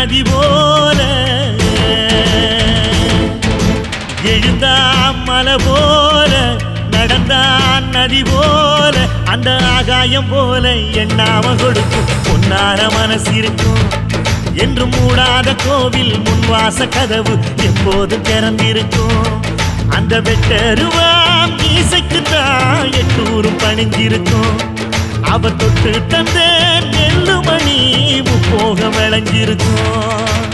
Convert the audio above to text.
நதி போல. எழுந்தா மலை போல நடந்தான் நதி போல அந்த ஆகாயம் போல எண்ணாம கொடுக்கும். பொன்னார மனசு இருக்கும். என்று மூடாத கோவில் முன்வாச கதவு எப்போது திறந்திருக்கும். அந்த வெட்டருவாம் இசைக்கு தான் எட்டூரும் பணிஞ்சிருக்கும் அவ தொட்டு தந்தேன் விளைஞ்சிருக்கும்